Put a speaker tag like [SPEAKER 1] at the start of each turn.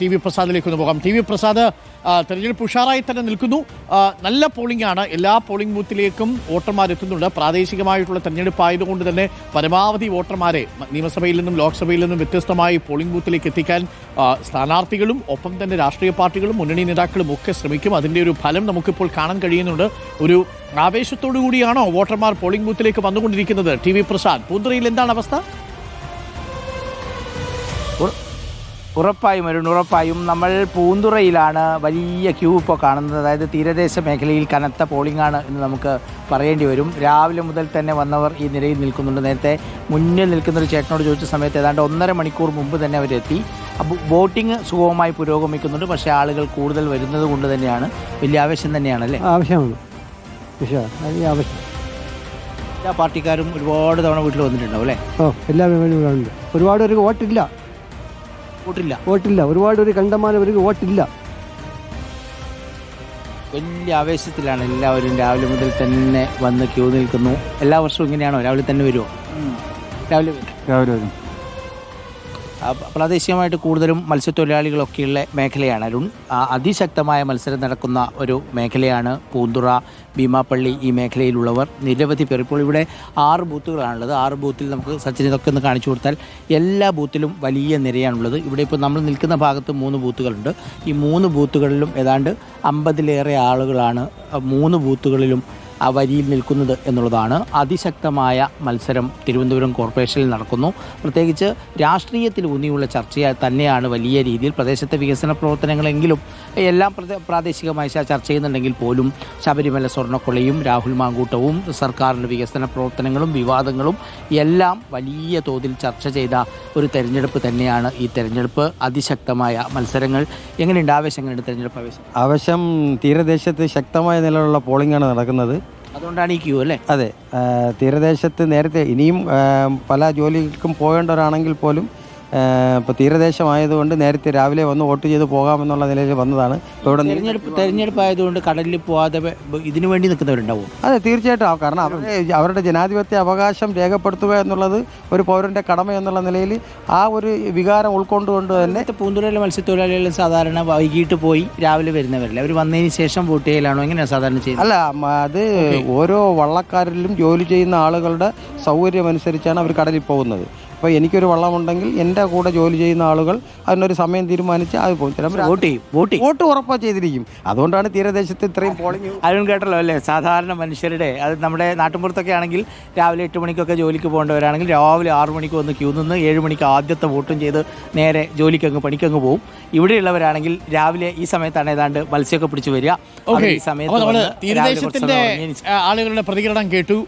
[SPEAKER 1] T V പ്രസാദിലേക്ക് ഒന്ന് പോകാം. T V Prasad തെരഞ്ഞെടുപ്പ് ഉഷാറായി തന്നെ നിൽക്കുന്നു. നല്ല പോളിംഗ് ആണ്. എല്ലാ പോളിംഗ് ബൂത്തിലേക്കും വോട്ടർമാർ എത്തുന്നുണ്ട്. പ്രാദേശികമായിട്ടുള്ള തെരഞ്ഞെടുപ്പ് ആയതുകൊണ്ട് തന്നെ പരമാവധി വോട്ടർമാരെ നിയമസഭയിൽ നിന്നും ലോക്സഭയിൽ നിന്നും വ്യത്യസ്തമായി പോളിംഗ് ബൂത്തിലേക്ക് എത്തിക്കാൻ സ്ഥാനാർത്ഥികളും ഒപ്പം തന്നെ രാഷ്ട്രീയ പാർട്ടികളും മുന്നണി നേതാക്കളും ഒക്കെ ശ്രമിക്കും. അതിന്റെ ഒരു ഫലം നമുക്കിപ്പോൾ കാണാൻ കഴിയുന്നുണ്ട്. ഒരു ആവേശത്തോടു കൂടിയാണോ വോട്ടർമാർ പോളിംഗ് ബൂത്തിലേക്ക് വന്നുകൊണ്ടിരിക്കുന്നത്? ടി വി പ്രസാദ് പൂന്തുറയിൽ എന്താണ് അവസ്ഥ?
[SPEAKER 2] ഉറപ്പായും അരുൺ ഉറപ്പായും നമ്മൾ പൂന്തുറയിലാണ് വലിയ ക്യൂ ഇപ്പോൾ കാണുന്നത്. അതായത് തീരദേശ മേഖലയിൽ കനത്ത പോളിംഗ് ആണ് എന്ന് നമുക്ക് പറയേണ്ടി വരും. രാവിലെ മുതൽ തന്നെ വന്നവർ ഈ നിരയിൽ നിൽക്കുന്നുണ്ട്. നേരത്തെ മുന്നിൽ നിൽക്കുന്നൊരു ചേട്ടനോട് ചോദിച്ച സമയത്ത് ഏതാണ്ട് ഒന്നര മണിക്കൂർ മുമ്പ് തന്നെ അവരെത്തി. അപ്പോൾ വോട്ടിംഗ് സുഗമമായി പുരോഗമിക്കുന്നുണ്ട്. പക്ഷേ ആളുകൾ കൂടുതൽ വരുന്നത് കൊണ്ട് തന്നെയാണ്. വലിയ ആവേശം തന്നെയാണല്ലേ
[SPEAKER 3] ആവശ്യമാണ്. വിഷയ വലിയ ആവശ്യം
[SPEAKER 2] എല്ലാ പാർട്ടിക്കാരും ഒരുപാട് തവണ വീട്ടിൽ വന്നിട്ടുണ്ടാവും അല്ലേ?
[SPEAKER 3] ഓ എല്ലാ ഒരുപാട് പേർക്ക് വോട്ടില്ല.
[SPEAKER 2] വോട്ടില്ല.
[SPEAKER 3] വോട്ടില്ല. ഒരുപാട് ഒരു കണ്ടമാനം പേർക്ക് വോട്ടില്ല.
[SPEAKER 2] വലിയ ആവേശത്തിലാണ് എല്ലാവരും രാവിലെ മുതൽ തന്നെ വന്ന് ക്യൂ നിൽക്കുന്നു. എല്ലാ വർഷവും ഇങ്ങനെയാണോ? രാവിലെ തന്നെ വരുമോ രാവിലെ വരും.
[SPEAKER 3] രാവിലെ വരും.
[SPEAKER 2] പ്രാദേശികമായിട്ട് കൂടുതലും മത്സ്യത്തൊഴിലാളികളൊക്കെയുള്ള മേഖലയാണ്. അരുൺ അതിശക്തമായ മത്സരം നടക്കുന്ന ഒരു മേഖലയാണ് പൂന്തുറ ഭീമാപ്പള്ളി ഈ മേഖലയിലുള്ളവർ. നിരവധി പേർ ഇപ്പോൾ ഇവിടെ ആറ് ബൂത്തുകളാണുള്ളത്. ആറ് ബൂത്തിൽ നമുക്ക് സച്ചിൻ ഇതൊക്കെ ഒന്ന് കാണിച്ചു കൊടുത്താൽ എല്ലാ ബൂത്തിലും വലിയ നിരയാണുള്ളത്. ഇവിടെ ഇപ്പോൾ നമ്മൾ നിൽക്കുന്ന ഭാഗത്ത് മൂന്ന് ബൂത്തുകളുണ്ട്. ഈ മൂന്ന് ബൂത്തുകളിലും ഏതാണ്ട് അമ്പതിലേറെ ആളുകളാണ് മൂന്ന് ബൂത്തുകളിലും ആ വരിയിൽ നിൽക്കുന്നത് എന്നുള്ളതാണ് അതിശക്തമായ മത്സരം തിരുവനന്തപുരം കോർപ്പറേഷനിൽ നടക്കുന്നു. പ്രത്യേകിച്ച് രാഷ്ട്രീയത്തിൽ ഊന്നിയുള്ള ചർച്ച തന്നെയാണ് വലിയ രീതിയിൽ പ്രദേശത്തെ വികസന പ്രവർത്തനങ്ങളെങ്കിലും എല്ലാം പ്രദേ- പ്രാദേശികമായി ചർച്ച ചെയ്യുന്നുണ്ടെങ്കിൽ പോലും ശബരിമല സ്വർണക്കൊള്ളയും രാഹുൽ മാങ്കൂട്ടവും സർക്കാരിന്റെ വികസന പ്രവർത്തനങ്ങളും വിവാദങ്ങളും എല്ലാം വലിയ തോതിൽ ചർച്ച ചെയ്ത ഒരു തെരഞ്ഞെടുപ്പ് തന്നെയാണ് ഈ തെരഞ്ഞെടുപ്പ്. അതിശക്തമായ മത്സരങ്ങൾ. എങ്ങനെയുണ്ട് ആവേശം? എങ്ങനെയുണ്ട് തെരഞ്ഞെടുപ്പ് ആവേശം?
[SPEAKER 4] ആവശ്യം തീരദേശത്ത് ശക്തമായ നിലയിലുള്ള പോളിംഗ് ആണ് നടക്കുന്നത്.
[SPEAKER 2] അതുകൊണ്ടാണ് ഈ ക്യൂ അല്ലേ?
[SPEAKER 4] അതെ തീരദേശത്ത് നേരത്തെ ഇനിയും പല ജോലികൾക്കും പോകേണ്ടവരാണെങ്കിൽ പോലും ഇപ്പോൾ തീരദേശമായതുകൊണ്ട് നേരത്തെ രാവിലെ വന്ന് വോട്ട് ചെയ്ത് പോകാമെന്നുള്ള നിലയിൽ വന്നതാണ്. ഇപ്പോൾ ഇവിടെ തിരഞ്ഞെടുപ്പ്
[SPEAKER 2] തെരഞ്ഞെടുപ്പ് തെരഞ്ഞെടുപ്പ് ആയതുകൊണ്ട് കടലിൽ പോകാതെ ഇതിനു വേണ്ടി നിൽക്കുന്നവരുണ്ടാവും.
[SPEAKER 4] അതെ തീർച്ചയായിട്ടും. കാരണം അവരുടെ അവരുടെ ജനാധിപത്യ അവകാശം രേഖപ്പെടുത്തുക എന്നുള്ളത് ഒരു പൗരന്റെ കടമ എന്നുള്ള നിലയിൽ ആ ഒരു വികാരം ഉൾക്കൊണ്ടുകൊണ്ട് തന്നെ
[SPEAKER 2] പൂന്തുറയിലെ മത്സ്യത്തൊഴിലാളികൾ സാധാരണ വൈകിട്ട് പോയി രാവിലെ വരുന്നവരല്ലേ. അവർ വന്നതിന് ശേഷം വോട്ട് ചെയ്യലാണോ? എങ്ങനെയാണ് സാധാരണ ചെയ്യുന്നത്?
[SPEAKER 4] അല്ല അത് ഓരോ വള്ളക്കാരിലും ജോലി ചെയ്യുന്ന ആളുകളുടെ സൗകര്യമനുസരിച്ചാണ് അവർ കടലിൽ പോകുന്നത്. അപ്പോൾ എനിക്കൊരു വള്ളമുണ്ടെങ്കിൽ എന്റെ കൂടെ ജോലി ചെയ്യുന്ന ആളുകൾ അതിനൊരു സമയം തീരുമാനിച്ച് അത് പോകും ചിലപ്പോൾ
[SPEAKER 2] വോട്ട് ചെയ്യും വോട്ട്
[SPEAKER 4] വോട്ട് ഉറപ്പാ ചെയ്തിരിക്കും. അതുകൊണ്ടാണ് തീരദേശത്ത് ഇത്രയും പോളിങ്
[SPEAKER 2] അരുൺ കേട്ടല്ലോ അല്ലേ? സാധാരണ മനുഷ്യരുടെ അത് നമ്മുടെ നാട്ടിൻപുറത്തൊക്കെ ആണെങ്കിൽ രാവിലെ എട്ട് മണിക്കൊക്കെ ജോലിക്ക് പോകേണ്ടവരാണെങ്കിൽ രാവിലെ ആറു മണിക്ക് വന്ന് ക്യൂ നിന്ന് ഏഴ് മണിക്ക് ആദ്യത്തെ വോട്ടും ചെയ്ത് നേരെ ജോലിക്കങ്ങ് പണിക്കങ്ങ് പോകും ഇവിടെയുള്ളവരാണെങ്കിൽ രാവിലെ ഈ സമയത്താണ് ഏതാണ്ട് മത്സ്യമൊക്കെ പിടിച്ച് വരിക.
[SPEAKER 1] ഓക്കെ
[SPEAKER 2] ഈ സമയത്ത്
[SPEAKER 1] തീരദേശത്തിന്റെ ആളുകളുടെ പ്രതികരണം കേട്ടു.